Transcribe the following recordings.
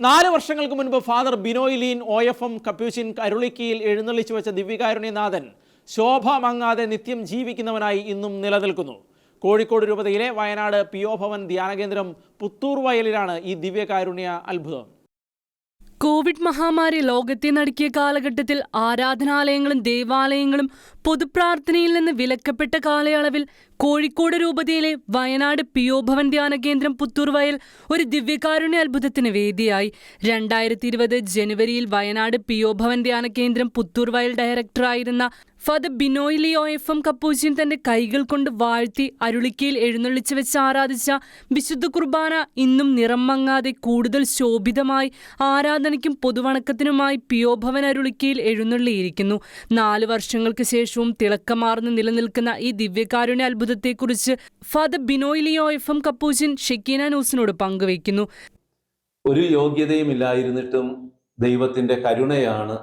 നാല് വർഷങ്ങൾക്ക് മുൻപ് father Binoy Leen O F M Capuchin കരുളിക്കിയിൽ എഴുന്നള്ളിച്ചു വെച്ച ദിവ്യകാരുണ്യനാഥൻ ശോഭ മങ്ങാതെ നിത്യം ജീവിക്കുന്നവനായി ഇന്നും നിലനിൽക്കുന്നു. കോഴിക്കോട് രൂപതയിലെ വയനാട് പി ഒ ഭവൻ ധ്യാനകേന്ദ്രം പുത്തൂർ വയലിലാണ് ഈ ദിവ്യകാരുണ്യ അത്ഭുതം. കോവിഡ് മഹാമാരി ലോകത്തെ നടുക്കിയ കാലഘട്ടത്തിൽ ആരാധനാലയങ്ങളും ദേവാലയങ്ങളും പൊതുപ്രാർത്ഥനയിൽ നിന്ന് വിലക്കപ്പെട്ട കാലയളവിൽ കോഴിക്കോട് രൂപതയിലെ വയനാട് പിയോ ഭവൻ ധ്യാന കേന്ദ്രം പുത്തൂർവയൽ ഒരു ദിവ്യകാരുണ്യ അത്ഭുതത്തിന് വേദിയായി. രണ്ടായിരത്തി ഇരുപത് ജനുവരിയിൽ വയനാട് പിയോ ഭവൻ ധ്യാന കേന്ദ്രം Puthurvayal ഡയറക്ടറായിരുന്ന father Binoy Leo F M Capuchin തന്റെ കൈകൾ കൊണ്ട് വാഴ്ത്തി അരുളിക്കയിൽ എഴുന്നള്ളിച്ചു വെച്ച് ആരാധിച്ച വിശുദ്ധ കുർബാന ഇന്നും നിറം മങ്ങാതെ കൂടുതൽ ശോഭിതമായി ആരാധനയ്ക്കും പൊതുവണക്കത്തിനുമായി പിയോ ഭവൻ അരുളിക്കയിൽ എഴുന്നള്ളിയിരിക്കുന്നു. നാല് വർഷങ്ങൾക്ക് ശേഷവും തിളക്കമാർന്ന് നിലനിൽക്കുന്ന ഈ ദിവ്യകാരുണ്യ അത്ഭുതത്തെക്കുറിച്ച് father Binoy Leo F M Capuchin Shekinah ന്യൂസിനോട് പങ്കുവയ്ക്കുന്നു. ഒരു യോഗ്യതയും ഇല്ലായിരുന്നിട്ടും ദൈവത്തിന്റെ കരുണയാണ്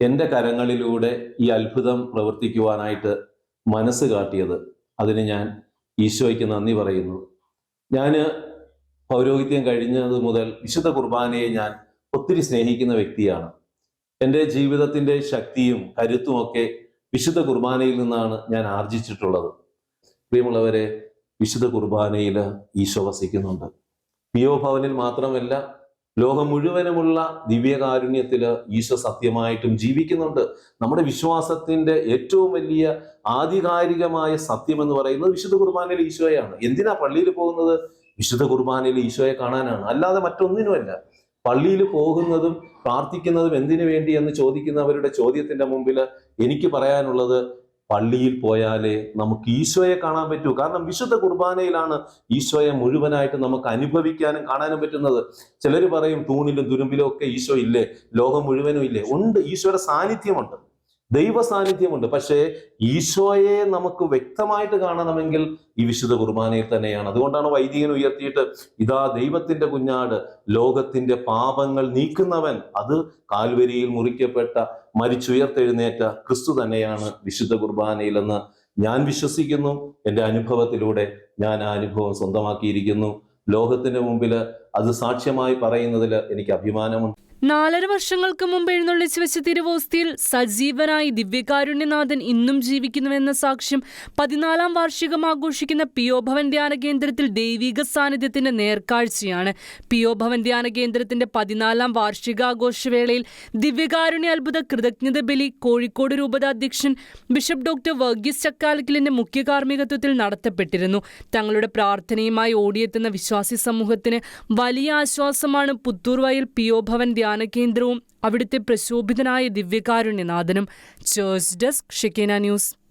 എന്റെ കരങ്ങളിലൂടെ ഈ അത്ഭുതം പ്രവർത്തിക്കുവാനായിട്ട് മനസ്സ് കാട്ടിയത് അതിന് ഞാൻ ഈശോയ്ക്ക് നന്ദി പറയുന്നു. ഞാൻ പൗരോഹിത്യം കഴിഞ്ഞത് മുതൽ വിശുദ്ധ കുർബാനയെ ഞാൻ ഒത്തിരി സ്നേഹിക്കുന്ന വ്യക്തിയാണ്. എന്റെ ജീവിതത്തിന്റെ ശക്തിയും കരുത്തുമൊക്കെ വിശുദ്ധ കുർബാനയിൽ നിന്നാണ് ഞാൻ ആർജിച്ചിട്ടുള്ളത്. പ്രിയമുള്ളവരെ വിശുദ്ധ കുർബാനയിൽ ഈശോ വസിക്കുന്നുണ്ട്. പിയോ ഭവനിൽ മാത്രമല്ല ലോകം മുഴുവനുമുള്ള ദിവ്യകാരുണ്യത്തിൽ ഈശോ സത്യമായിട്ടും ജീവിക്കുന്നുണ്ട്. നമ്മുടെ വിശ്വാസത്തിന്റെ ഏറ്റവും വലിയ ആധികാരികമായ സത്യം എന്ന് പറയുന്നത് വിശുദ്ധ കുർബാനയിൽ ഈശോയാണ്. എന്തിനാ പള്ളിയിൽ പോകുന്നത്? വിശുദ്ധ കുർബാനയിൽ ഈശോയെ കാണാനാണ്. അല്ലാതെ മറ്റൊന്നിനുമല്ല. പള്ളിയിൽ പോകുന്നതും പ്രാർത്ഥിക്കുന്നതും എന്തിനു വേണ്ടി എന്ന് ചോദിക്കുന്നവരുടെ ചോദ്യത്തിന്റെ മുമ്പിൽ എനിക്ക് പറയാനുള്ളത് പള്ളിയിൽ പോയാലേ നമുക്ക് ഈശോയെ കാണാൻ പറ്റൂ. കാരണം വിശുദ്ധ കുർബാനയിലാണ് ഈശോയെ മുഴുവനായിട്ട് നമുക്ക് അനുഭവിക്കാനും കാണാനും പറ്റുന്നത്. ചിലർ പറയും തൂണിലും തുരുമ്പിലും ഒക്കെ ഈശോ ഇല്ലേ? ലോകം മുഴുവനും ഇല്ലേ? ഉണ്ട്. ഈശോയുടെ സാന്നിധ്യമുണ്ട്. ദൈവ സാന്നിധ്യമുണ്ട് പക്ഷേ ഈശോയെ നമുക്ക് വ്യക്തമായിട്ട് കാണണമെങ്കിൽ ഈ വിശുദ്ധ കുർബാനയിൽ തന്നെയാണ്. അതുകൊണ്ടാണ് വൈദികൻ ഉയർത്തിയിട്ട് ഇതാ ദൈവത്തിന്റെ കുഞ്ഞാട് ലോകത്തിന്റെ പാപങ്ങൾ നീക്കുന്നവൻ അത് കാൽവരിയിൽ മുറിക്കപ്പെട്ട മരിച്ചുയർത്തെഴുന്നേറ്റ ക്രിസ്തു തന്നെയാണ് വിശുദ്ധ കുർബാനയിലെന്ന് ഞാൻ വിശ്വസിക്കുന്നു. എന്റെ അനുഭവത്തിലൂടെ ഞാൻ ആ അനുഭവം സ്വന്തമാക്കിയിരിക്കുന്നു. ലോകത്തിന്റെ മുമ്പിൽ അത് സാക്ഷ്യമായി പറയുന്നതിൽ എനിക്ക് അഭിമാനമുണ്ട്. നാലര വർഷങ്ങൾക്ക് മുമ്പ് എഴുന്നള്ളിച്ചു വെച്ച തിരുവോസ്തിയിൽ സജീവനായി ദിവ്യകാരുണ്യനാഥൻ ഇന്നും ജീവിക്കുന്നുവെന്ന സാക്ഷ്യം പതിനാലാം വാർഷികം ആഘോഷിക്കുന്ന പിയോ ഭവൻ ധ്യാന കേന്ദ്രത്തിൽ ദൈവിക സാന്നിധ്യത്തിന്റെ നേർക്കാഴ്ചയാണ്. പിയോ ഭവൻ ധ്യാന കേന്ദ്രത്തിന്റെ പതിനാലാം വാർഷികാഘോഷവേളയിൽ ദിവ്യകാരുണ്യ അത്ഭുത കൃതജ്ഞത ബലി കോഴിക്കോട് രൂപത അധ്യക്ഷൻ ബിഷപ്പ് ഡോക്ടർ വർഗീസ് ചക്കാലക്കിലിന്റെ മുഖ്യ കാർമ്മികത്വത്തിൽ നടത്തപ്പെട്ടിരുന്നു. തങ്ങളുടെ പ്രാർത്ഥനയുമായി ഓടിയെത്തുന്ന വിശ്വാസി സമൂഹത്തിന് വലിയ ആശ്വാസമാണ് പുത്തൂർവയൽ പി പിയോ ഭവൻ ധ്യാന കേന്ദ്രവും അവിടുത്തെ പ്രശോഭിതനായ ദിവ്യകാരുണ്യനാഥനും ചേർച്ച് ഡെസ്ക് ഷിക്കേന ന്യൂസ്